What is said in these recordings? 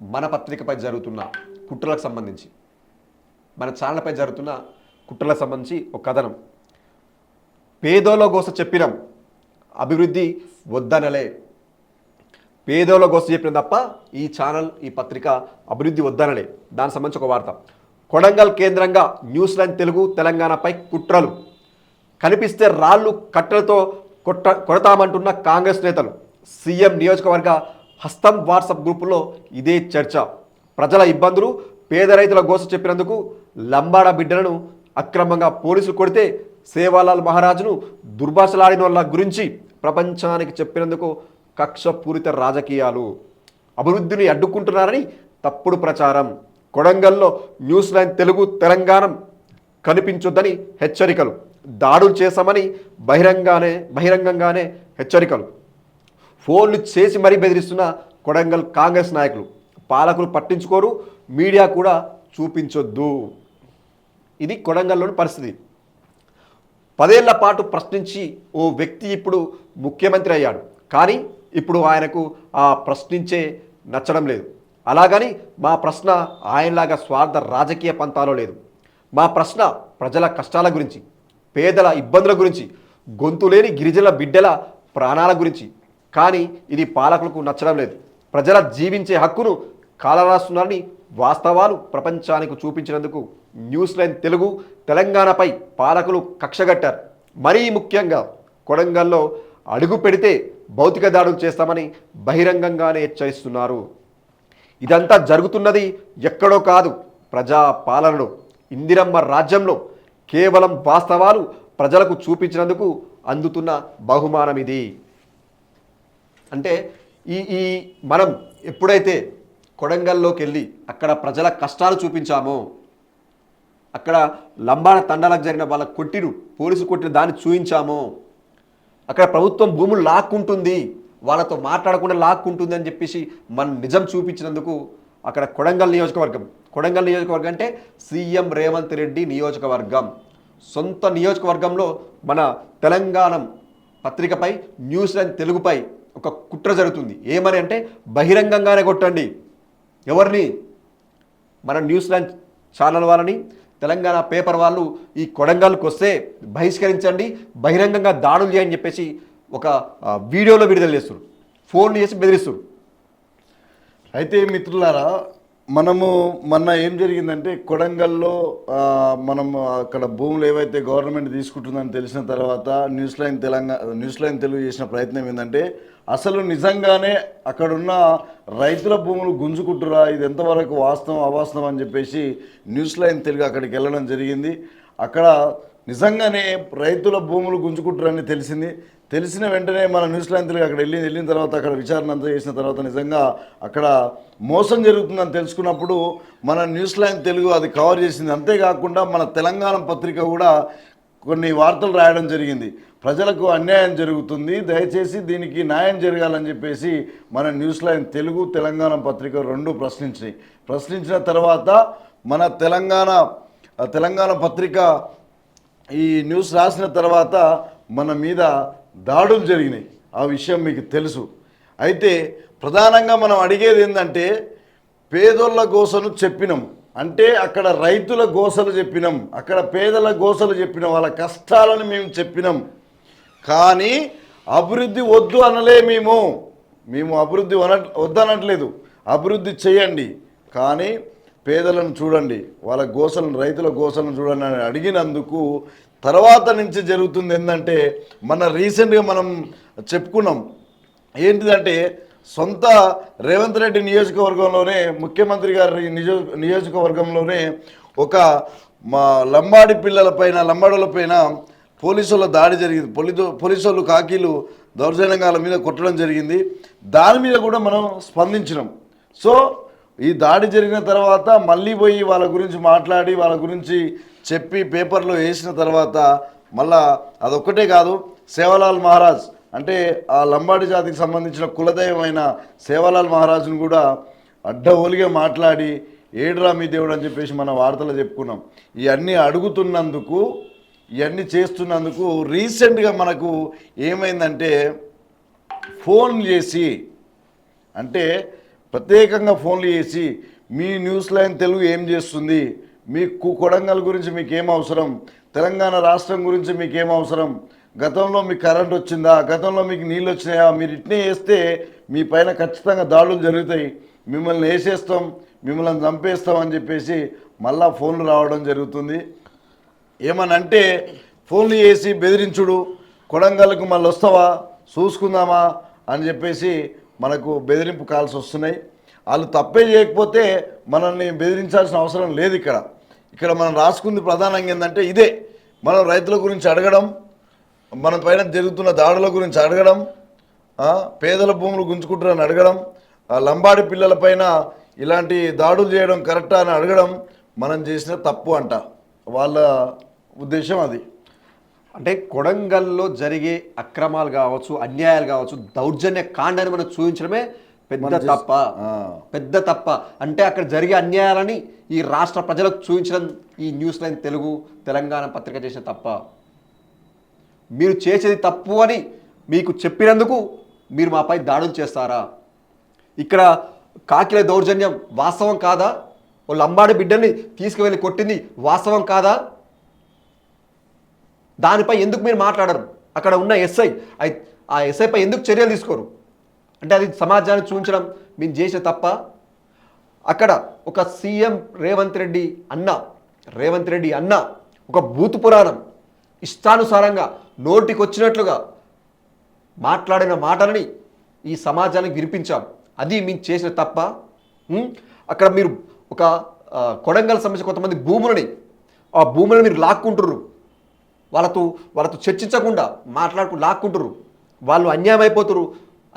మన పత్రికపై జరుగుతున్న కుట్రలకు సంబంధించి మన ఛానల్పై జరుగుతున్న కుట్రలకు సంబంధించి ఒక కథనం. పేదోళ్ళ గోస చెప్పినాం అభివృద్ధి వద్దనలే. పేదోళ్ళ గోస చెప్పిన తప్ప ఈ ఛానల్ ఈ పత్రిక అభివృద్ధి వద్దనలే. దానికి సంబంధించి ఒక వార్త. కొడంగల్ కేంద్రంగా న్యూస్ లైన్ తెలుగు తెలంగాణపై కుట్రలు. కనిపిస్తే రాళ్ళు కట్టెలతో కొట్ట కొడతామంటున్న కాంగ్రెస్ నేతలు. సీఎం నియోజకవర్గ హస్తం వాట్సాప్ గ్రూపులో ఇదే చర్చ. ప్రజల ఇబ్బందులు పేద రైతుల గోస చెప్పినందుకు లంబాడ బిడ్డలను అక్రమంగా పోలీసులు కొడితే సేవాలాల్ మహారాజును దుర్భాషలాడిన వాళ్ళ గురించి ప్రపంచానికి చెప్పినందుకు కక్షపూరిత రాజకీయాలు. అభివృద్ధిని అడ్డుకుంటున్నారని తప్పుడు ప్రచారం. కొడంగల్లో న్యూస్ లైన్ తెలుగు తెలంగాణ కనిపించొద్దని హెచ్చరికలు. దాడులు చేశామని బహిరంగానే బహిరంగంగానే హెచ్చరికలు. ఫోన్లు చేసి మరీ బెదిరిస్తున్న కొడంగల్ కాంగ్రెస్ నాయకులు. పాలకులు పట్టించుకోరు మీడియా కూడా చూపించొద్దు. ఇది కొడంగల్లోని పరిస్థితి. పదేళ్ళ పాటు ప్రశ్నించి ఓ వ్యక్తి ఇప్పుడు ముఖ్యమంత్రి అయ్యాడు. కానీ ఇప్పుడు ఆయనకు ఆ ప్రశ్నించే నచ్చడం లేదు. అలాగని మా ప్రశ్న ఆయనలాగా స్వార్థ రాజకీయ పంతాలో లేదు. మా ప్రశ్న ప్రజల కష్టాల గురించి పేదల ఇబ్బందుల గురించి గొంతు లేని బిడ్డల ప్రాణాల గురించి కానీ ఇది పాలకులకు నచ్చడం లేదు. ప్రజల జీవించే హక్కును కాలరాస్తున్నారని వాస్తవాలు ప్రపంచానికి చూపించినందుకు న్యూస్ లైన్ తెలుగు తెలంగాణపై పాలకులు కక్షగట్టారు మరీ ముఖ్యంగా కొడంగల్లో అడుగు పెడితే భౌతిక దాడులు చేస్తామని బహిరంగంగానే హెచ్చరిస్తున్నారు. ఇదంతా జరుగుతున్నది ఎక్కడో కాదు ప్రజా పాలనలో. ఇందిరమ్మ రాజ్యంలో కేవలం వాస్తవాలు ప్రజలకు చూపించినందుకు అందుతున్న బహుమానం ఇది అంటే ఈ ఈ మనం ఎప్పుడైతే కొడంగల్లోకి వెళ్ళి అక్కడ ప్రజల కష్టాలు చూపించామో అక్కడ లంబాడ తండాలకు జరిగిన వాళ్ళ కొట్టిరు పోలీసు కొట్టిన దాన్ని చూపించామో అక్కడ ప్రభుత్వం భూములు లాక్కుంటుంది వాళ్ళతో మాట్లాడకుండా లాక్కుంటుంది అని చెప్పేసి మనం నిజం చూపించినందుకు అక్కడ కొడంగల్ నియోజకవర్గం కొడంగల్ నియోజకవర్గం అంటే సీఎం రేవంత్ రెడ్డి నియోజకవర్గం. సొంత నియోజకవర్గంలో మన తెలంగాణ పత్రికపై న్యూస్ లైన్ తెలుగుపై ఒక కుట్ర జరుగుతుంది. ఏమని అంటే బహిరంగంగానే కొట్టండి. ఎవరిని? మన న్యూస్ ఛానల్ వాళ్ళని తెలంగాణ పేపర్ వాళ్ళు ఈ కొడంగల్కి వస్తే బహిష్కరించండి బహిరంగంగా దాడులు చేయని చెప్పేసి ఒక వీడియోలో విడుదల చేస్తారు ఫోన్ చేసి బెదిరిస్తారు అయితే మిత్రులారా మనము మొన్న ఏం జరిగిందంటే కొడంగల్లో మనము మనం అక్కడ భూములు ఏవైతే గవర్నమెంట్ తీసుకుంటుందని తెలిసిన తర్వాత news line Telangana news line Telugu చేసిన ప్రయత్నం ఏంటంటే అసలు నిజంగానే అక్కడున్న రైతుల భూములు గుంజుకుంటురా ఇది ఎంతవరకు వాస్తవం అవాస్తవం అని చెప్పేసి న్యూస్ లైన్ తెలుగు అక్కడికి వెళ్ళడం జరిగింది. అక్కడ నిజంగానే రైతుల భూములు గుంజుకుంటారని తెలిసింది. తెలిసిన వెంటనే మన న్యూస్ తెలుగు అక్కడ వెళ్ళి వెళ్ళిన తర్వాత అక్కడ విచారణ అంతా చేసిన తర్వాత నిజంగా అక్కడ మోసం జరుగుతుందని తెలుసుకున్నప్పుడు మన న్యూస్ తెలుగు అది కవర్ చేసింది. అంతేకాకుండా మన తెలంగాణ పత్రిక కూడా కొన్ని వార్తలు రాయడం జరిగింది. ప్రజలకు అన్యాయం జరుగుతుంది. దయచేసి దీనికి న్యాయం జరగాలని చెప్పేసి మన న్యూస్ తెలుగు తెలంగాణ పత్రిక రెండు ప్రశ్నించినాయి. ప్రశ్నించిన తర్వాత మన తెలంగాణ తెలంగాణ పత్రిక ఈ న్యూస్ రాసిన తర్వాత మన మీద దాడులు జరిగినాయి. ఆ విషయం మీకు తెలుసు. అయితే ప్రధానంగా మనం అడిగేది ఏంటంటే పేదోళ్ళ గోసను చెప్పినాం. అంటే అక్కడ రైతుల గోసలు చెప్పినాం. అక్కడ పేదల గోసలు చెప్పినాం. వాళ్ళ కష్టాలను మేము చెప్పినాం. కానీ అభివృద్ధి వద్దు అనలే మేము. మేము అభివృద్ధి అన వద్దనట్లేదు. అభివృద్ధి చేయండి. కానీ పేదలను చూడండి. వాళ్ళ గోసలను రైతుల గోసలను చూడండి అని అడిగినందుకు తర్వాత నుంచి జరుగుతుంది ఏంటంటే మన రీసెంట్గా మనం చెప్పుకున్నాం ఏంటిదంటే సొంత రేవంత్ రెడ్డి నియోజకవర్గంలోనే ముఖ్యమంత్రి గారి నియోజ నియోజకవర్గంలోనే ఒక మా లంబాడి పిల్లలపైన లంబాడులపైన పోలీసుల దాడి జరిగింది. పోలీసు పోలీసులు కాకీలు దౌర్జన్యంగా మీద కొట్టడం జరిగింది. దాని మీద కూడా మనం స్పందించినాం. సో ఈ దాడి జరిగిన తర్వాత మళ్ళీ పోయి వాళ్ళ గురించి మాట్లాడి వాళ్ళ గురించి చెప్పి పేపర్లో వేసిన తర్వాత మళ్ళా అదొక్కటే కాదు సేవలాల్ మహారాజ్ అంటే ఆ లంబాడి జాతికి సంబంధించిన కులదైవమైన సేవలాల్ మహారాజును కూడా అడ్డహోలిగా మాట్లాడి ఏడ్రా మీ దేవుడు అని చెప్పేసి మన వార్తలు చెప్పుకున్నాం. ఇవన్నీ అడుగుతున్నందుకు ఇవన్నీ చేస్తున్నందుకు రీసెంట్గా మనకు ఏమైందంటే ఫోన్ చేసి అంటే ప్రత్యేకంగా ఫోన్లు చేసి మీ న్యూస్ లైన్ తెలుగు ఏం చేస్తుంది? మీ కు- కొడంగల్ గురించి మీకు అవసరం? తెలంగాణ రాష్ట్రం గురించి మీకు అవసరం? గతంలో మీకు కరెంట్ వచ్చిందా? గతంలో మీకు నీళ్ళు వచ్చినాయా? మీరు ఇట్నే వేస్తే మీ పైన ఖచ్చితంగా దాడులు జరుగుతాయి. మిమ్మల్ని వేసేస్తాం మిమ్మల్ని చంపేస్తాం అని చెప్పేసి మళ్ళా ఫోన్లు రావడం జరుగుతుంది. ఏమనంటే ఫోన్లు చేసి బెదిరించుడు కొడంగల్కు మళ్ళీ వస్తావా చూసుకుందామా? అని చెప్పేసి మనకు బెదిరింపు కాల్స్ వస్తున్నాయి. వాళ్ళు తప్పే చేయకపోతే మనల్ని బెదిరించాల్సిన అవసరం లేదు ఇక్కడ. ఇక్కడ మనం రాసుకుంది ప్రధానంగా ఏంటంటే ఇదే. మనం రైతుల గురించి అడగడం మన పైన జరుగుతున్న దాడుల గురించి అడగడం పేదల భూములు గుంజుకుంటారని అడగడం లంబాడి లంబాడి పిల్లలపైన ఇలాంటి దాడులు చేయడం కరెక్టా అని అడగడం మనం చేసిన తప్పు అంట. వాళ్ళ ఉద్దేశం అది. అంటే కొడంగల్లో జరిగే అక్రమాలు కావచ్చు అన్యాయాలు కావచ్చు దౌర్జన్య కాండాన్ని మనం చూపించడమే పెద్ద తప్ప. పెద్ద తప్ప. అంటే అక్కడ జరిగే అన్యాయాలని ఈ రాష్ట్ర ప్రజలకు చూపించడం ఈ న్యూస్ లైన్ తెలుగు తెలంగాణ పత్రిక చేసిన తప్ప. మీరు చేసేది తప్పు అని మీకు చెప్పినందుకు మీరు మాపై దాడులు చేస్తారా? ఇక్కడ కాకిల దౌర్జన్యం వాస్తవం కాదా? ఓ లంబాడి బిడ్డల్ని తీసుకువెళ్ళి కొట్టింది వాస్తవం కాదా? దానిపై ఎందుకు మీరు మాట్లాడరు? అక్కడ ఉన్న ఎస్ఐ ఆ ఎస్ఐపై ఎందుకు చర్యలు తీసుకోరు? అంటే అది సమాజాన్ని చూపించడం మేము చేసిన తప్ప. అక్కడ ఒక సీఎం రేవంత్ రెడ్డి అన్న రేవంత్ రెడ్డి అన్న ఒక భూతు పురాణం ఇష్టానుసారంగా నోటికొచ్చినట్లుగా మాట్లాడిన మాటలని ఈ సమాజానికి వినిపించాం. అది మేము చేసిన తప్ప అక్కడ మీరు ఒక కొడంగల్ సమస్య కొంతమంది భూములని ఆ భూములను మీరు లాక్కుంటుర్రు వాళ్ళతో వాళ్ళతో చర్చించకుండా మాట్లాడుకు లాక్కుంటారు వాళ్ళు అన్యాయం అయిపోతారు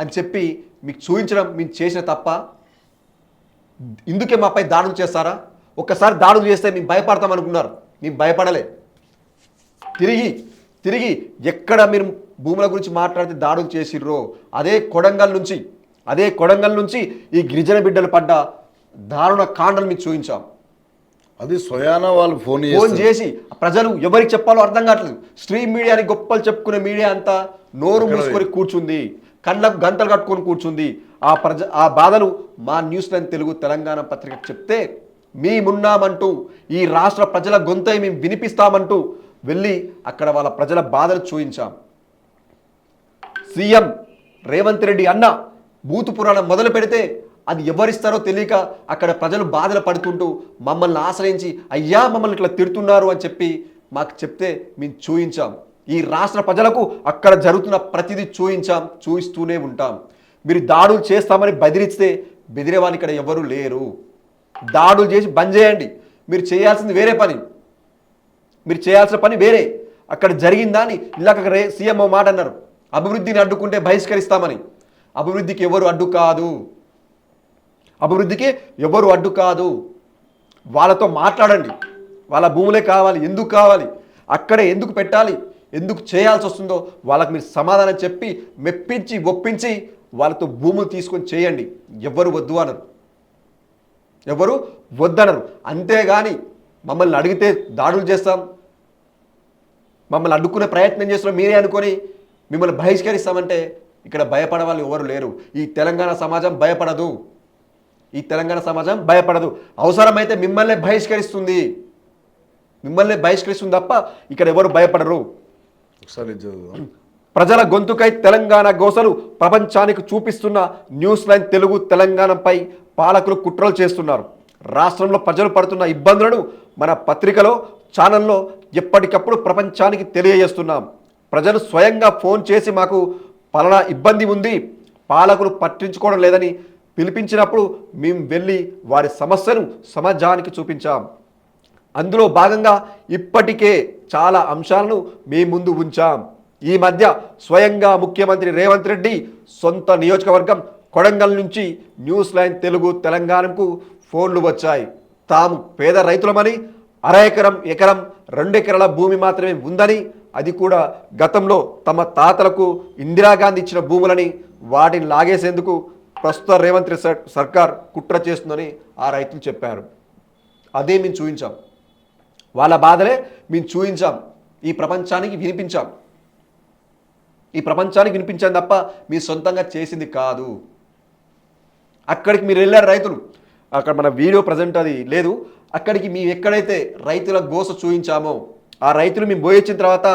అని చెప్పి మీకు చూపించడం మేము చేసిన తప్ప ఇందుకే మాపై దాడులు చేస్తారా? ఒక్కసారి దాడులు చేస్తే మేము భయపడతాం అనుకున్నారు. మేము భయపడలే. తిరిగి తిరిగి ఎక్కడ మీరు భూముల గురించి మాట్లాడితే దాడులు చేసిర్రో అదే కొడంగల్ నుంచి అదే కొడంగల్ నుంచి ఈ గిరిజన బిడ్డలు పడ్డ దారుణ కాండలు మీకు చూపించాం. అది స్వయాన వాళ్ళు ఫోన్ ఫోన్ చేసి ప్రజలు ఎవరికి చెప్పాలో అర్థం కావట్లేదు. స్ట్రీమ్ మీడియాని గొప్పలు చెప్పుకునే మీడియా అంతా నోరు మూసుకొని కూర్చుంది కళ్ళకు గంటలు కట్టుకొని కూర్చుంది. ఆ ప్రజ ఆ బాధలు మా న్యూస్ లైన్ తెలుగు తెలంగాణ పత్రిక చెప్తే మేమున్నామంటూ ఈ రాష్ట్ర ప్రజల గొంతై మేము వినిపిస్తామంటూ వెళ్ళి అక్కడ వాళ్ళ ప్రజల బాధలు చూయించాం. సీఎం రేవంత్ రెడ్డి అన్న బూతు పురాణం మొదలు పెడితే అది ఎవరిస్తారో తెలియక అక్కడ ప్రజలు బాధలు పడుతుంటూ మమ్మల్ని ఆశ్రయించి అయ్యా మమ్మల్ని ఇట్లా తిడుతున్నారు అని చెప్పి మాకు చెప్తే మేము చూయించాం. ఈ రాష్ట్ర ప్రజలకు అక్కడ జరుగుతున్న ప్రతిదీ చూయించాం చూయిస్తూనే ఉంటాం. మీరు దాడులు చేస్తామని బెదిరిస్తే బెదిరేవాళ్ళు ఇక్కడ ఎవరు లేరు. దాడులు చేసి బంద్ చేయండి. మీరు చేయాల్సింది వేరే పని. మీరు చేయాల్సిన పని వేరే. అక్కడ జరిగిందా అని ఇలాగ రే సీఎం మాట అన్నారు. అభివృద్ధిని అడ్డుకుంటే బహిష్కరిస్తామని. అభివృద్ధికి ఎవరు అడ్డు కాదు. అభివృద్ధికి ఎవరు అడ్డు కాదు. వాళ్ళతో మాట్లాడండి. వాళ్ళ భూములే కావాలి ఎందుకు కావాలి అక్కడే ఎందుకు పెట్టాలి ఎందుకు చేయాల్సి వస్తుందో వాళ్ళకి మీరు సమాధానం చెప్పి మెప్పించి ఒప్పించి వాళ్ళతో భూములు తీసుకొని చేయండి. ఎవరు వద్దు అనరు. ఎవరు వద్దనరు. అంతేగాని మమ్మల్ని అడిగితే దాడులు చేస్తాం. మమ్మల్ని అడ్డుకునే ప్రయత్నం చేస్తున్నాం మీరే అనుకొని మిమ్మల్ని బహిష్కరిస్తామంటే ఇక్కడ భయపడవాళ్ళు ఎవరు లేరు. ఈ తెలంగాణ సమాజం భయపడదు. ఈ తెలంగాణ సమాజం భయపడదు. అవసరమైతే మిమ్మల్ని బహిష్కరిస్తుంది. మిమ్మల్ని బహిష్కరిస్తుంది తప్ప ఇక్కడ ఎవరు భయపడరు. ప్రజల గొంతుకై తెలంగాణ గోసలు ప్రపంచానికి చూపిస్తున్న న్యూస్ లైన్ తెలుగు తెలంగాణపై పాలకులు కుట్రలు చేస్తున్నారు. రాష్ట్రంలో ప్రజలు పడుతున్న ఇబ్బందులను మన పత్రికలో ఛానల్లో ఎప్పటికప్పుడు ప్రపంచానికి తెలియజేస్తున్నాం. ప్రజలు స్వయంగా ఫోన్ చేసి మాకు పలానా ఇబ్బంది ఉంది. పాలకులు పట్టించుకోవడం లేదని పిలిపించినప్పుడు మేము వెళ్ళి వారి సమస్యను సమాజానికి చూపించాం. అందులో భాగంగా ఇప్పటికే చాలా అంశాలను మీ ముందు ఉంచాం. ఈ మధ్య స్వయంగా ముఖ్యమంత్రి రేవంత్ రెడ్డి సొంత నియోజకవర్గం కొడంగల్ నుంచి న్యూస్ లైన్ తెలుగు తెలంగాణకు ఫోన్లు వచ్చాయి. తాము పేద రైతులమని అర ఎకరం ఎకరం రెండు ఎకరాల భూమి మాత్రమే ఉందని అది కూడా గతంలో తమ తాతలకు ఇందిరాగాంధీ ఇచ్చిన భూములని వాటిని లాగేసేందుకు ప్రస్తుత రేవంత్ రెడ్డి సర్కార్ కుట్ర చేస్తుందని ఆ రైతులు చెప్పారు. అదే మేము చూపించాం వాళ్ళ బాధలే మేము చూపించాం ఈ ప్రపంచానికి వినిపించాం. ఈ ప్రపంచానికి వినిపించాం తప్ప మీ సొంతంగా చేసింది కాదు. అక్కడికి మీరు వెళ్ళారు రైతులు. అక్కడ మన వీడియో ప్రజెంట్ అది లేదు. అక్కడికి మేము ఎక్కడైతే రైతుల గోస చూయించామో ఆ రైతులు మేము పోయొచ్చిన తర్వాత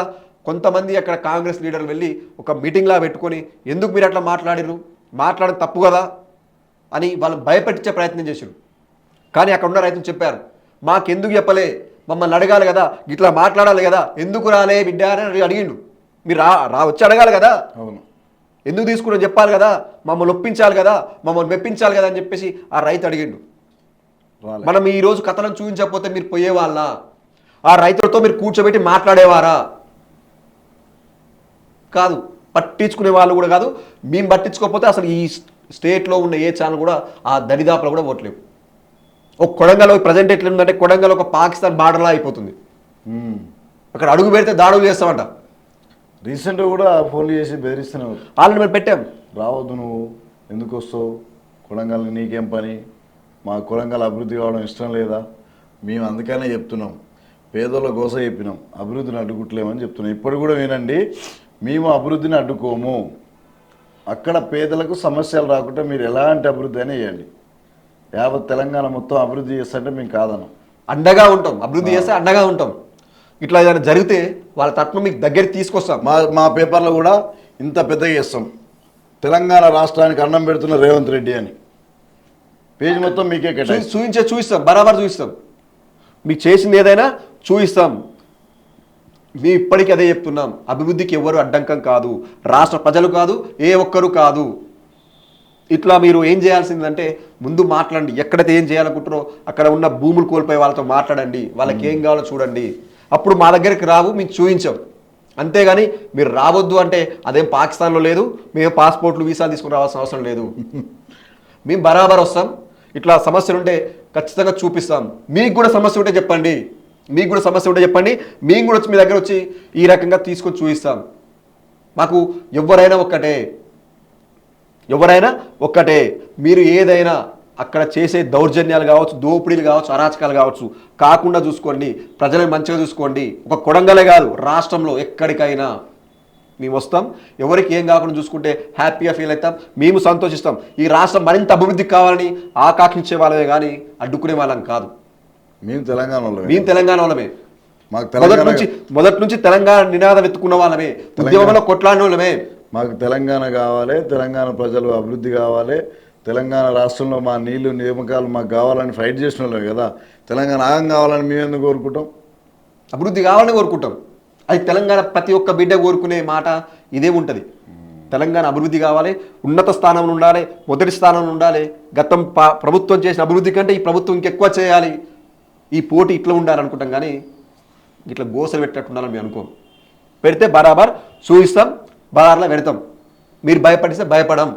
కొంతమంది అక్కడ కాంగ్రెస్ లీడర్లు వెళ్ళి ఒక మీటింగ్లా పెట్టుకొని ఎందుకు మీరు అట్లా మాట్లాడిరు మాట్లాడడం తప్పు కదా అని వాళ్ళని భయపెట్టించే ప్రయత్నం చేశారు. కానీ అక్కడ ఉన్న రైతులు చెప్పారు మాకెందుకు చెప్పలే? మమ్మల్ని అడగాలి కదా. ఇట్లా మాట్లాడాలి కదా. ఎందుకు రాలే బిడ్డ? అని అడిగిండు. మీరు రా రా వచ్చి అడగాలి కదా. అవును. ఎందుకు తీసుకున్నా చెప్పాలి కదా. మమ్మల్ని ఒప్పించాలి కదా. మమ్మల్ని మెప్పించాలి కదా అని చెప్పేసి ఆ రైతు అడిగిండు. మనం ఈ రోజు కథనం చూపించకపోతే మీరు పోయేవాళ్ళ? ఆ రైతులతో మీరు కూర్చోబెట్టి మాట్లాడేవారా? కాదు. పట్టించుకునే వాళ్ళు కూడా కాదు. మేము పట్టించుకోకపోతే అసలు ఈ స్టేట్లో ఉన్న ఏ ఛానల్ కూడా ఆ దరిదాపులో కూడా ఓట్లేవు. ఒక కొడంగల్ ప్రజెంట్ ఎట్లుందంటే కొడంగల్ ఒక పాకిస్తాన్ బార్డర్లా అయిపోతుంది. అక్కడ అడుగు పెడితే దాడులు చేస్తామంట. రీసెంట్గా కూడా ఫోన్లు చేసి బెదిరిస్తున్నావు వాళ్ళని మేము పెట్టాం. రావద్దు నువ్వు ఎందుకు వస్తావు? కొడంగల్ నీకేం పని? మా కొడంగల్ అభివృద్ధి కావడం ఇష్టం లేదా? మేము అందుకనే చెప్తున్నాం. పేదోళ్ళ గోస చెప్పినాం. అభివృద్ధిని అడ్డుకుంటలేమని చెప్తున్నాం. ఇప్పుడు కూడా వినండి మేము అభివృద్ధిని అడ్డుకోము. అక్కడ పేదలకు సమస్యలు రాకుండా మీరు ఎలాంటి అభివృద్ధి అయినా చేయండి. యావత్ తెలంగాణ మొత్తం అభివృద్ధి చేస్తుంటే మేము కాదనం. అండగా ఉంటాం. అభివృద్ధి చేస్తే అండగా ఉంటాం. ఇట్లా ఏదైనా జరిగితే వాళ్ళ తరపున మీకు దగ్గరికి తీసుకొస్తాం. మా మా పేపర్లో కూడా ఇంత పెద్దగా చేస్తాం. తెలంగాణ రాష్ట్రానికి అన్నం పెడుతున్న రేవంత్ రెడ్డి అని. పేజ్ మొత్తం మీకే చూపించే చూపిస్తాం. బరాబర్ చూపిస్తాం. మీకు చేసింది ఏదైనా చూపిస్తాం. మేము ఇప్పటికీ అదే చెప్తున్నాం. అభివృద్ధికి ఎవరు అడ్డంకం కాదు. రాష్ట్ర ప్రజలు కాదు ఏ ఒక్కరు కాదు. ఇట్లా మీరు ఏం చేయాల్సిందంటే ముందు మాట్లాడండి. ఎక్కడైతే ఏం చేయాలనుకుంటారో అక్కడ ఉన్న భూములు కోల్పోయే వాళ్ళతో మాట్లాడండి. వాళ్ళకి ఏం కావాలో చూడండి. అప్పుడు మా దగ్గరికి రావు మీకు చూపించాం అంతేగాని మీరు రావద్దు అంటే అదేం పాకిస్తాన్లో లేదు. మేము పాస్పోర్ట్లు వీసాలు తీసుకుని రావాల్సిన అవసరం లేదు. మేము బరాబర్ వస్తాం. ఇట్లా సమస్యలు ఉంటే ఖచ్చితంగా చూపిస్తాం. మీకు కూడా సమస్య ఉంటే చెప్పండి. మీకు కూడా సమస్య ఉంటే చెప్పండి. మేము కూడా వచ్చి మీ దగ్గర వచ్చి ఈ రకంగా తీసుకొని చూపిస్తాం. మాకు ఎవరైనా ఒక్కటే. ఎవరైనా ఒక్కటే. మీరు ఏదైనా అక్కడ చేసే దౌర్జన్యాలు కావచ్చు దోపిడీలు కావచ్చు అరాచకాలు కావచ్చు కాకుండా చూసుకోండి. ప్రజలను మంచిగా చూసుకోండి. ఒక కొడంగలే కాదు రాష్ట్రంలో ఎక్కడికైనా మేము వస్తాం. ఎవరికి ఏం కాకుండా చూసుకుంటే హ్యాపీగా ఫీల్ అవుతాం. మేము సంతోషిస్తాం. ఈ రాష్ట్రం మరింత అభివృద్ధికి కావాలని ఆకాంక్షించే వాళ్ళమే కానీ అడ్డుకునే వాళ్ళం కాదు. మేము తెలంగాణలో మేము తెలంగాణ వాళ్ళమే. మాకు మొదటి తెలంగాణ నుంచి మొదటి నుంచి తెలంగాణ నినాదం ఎత్తుకున్న వాళ్ళమే. ఉద్యమంలో కొట్లాడిన వాళ్ళమే. మాకు తెలంగాణ కావాలి తెలంగాణ ప్రజలు అభివృద్ధి కావాలి తెలంగాణ రాష్ట్రంలో మా నీళ్ళు నియామకాలు మాకు కావాలని ఫైట్ చేసిన వాళ్ళం కదా. తెలంగాణ ఆగం కావాలని మేము ఎందుకు కోరుకుంటాం? అభివృద్ధి కావాలని కోరుకుంటాం. అది తెలంగాణ ప్రతి ఒక్క బిడ్డ కోరుకునే మాట ఇదే ఉంటుంది. తెలంగాణ అభివృద్ధి కావాలి ఉన్నత స్థానంలో ఉండాలి మొదటి స్థానంలో ఉండాలి. గతం ప- ప్రభుత్వం చేసిన అభివృద్ధి కంటే ఈ ప్రభుత్వం ఇంకెక్కువ చేయాలి. ఈ పోటీ ఇట్లా ఉండాలనుకుంటాం కానీ ఇట్లా గోసలు పెట్టినట్టు ఉండాలని మేము అనుకోం పెడితే బరాబర్ చూపిస్తాం బరాబర్లో పెడతాం. మీరు భయపడిస్తే భయపడం.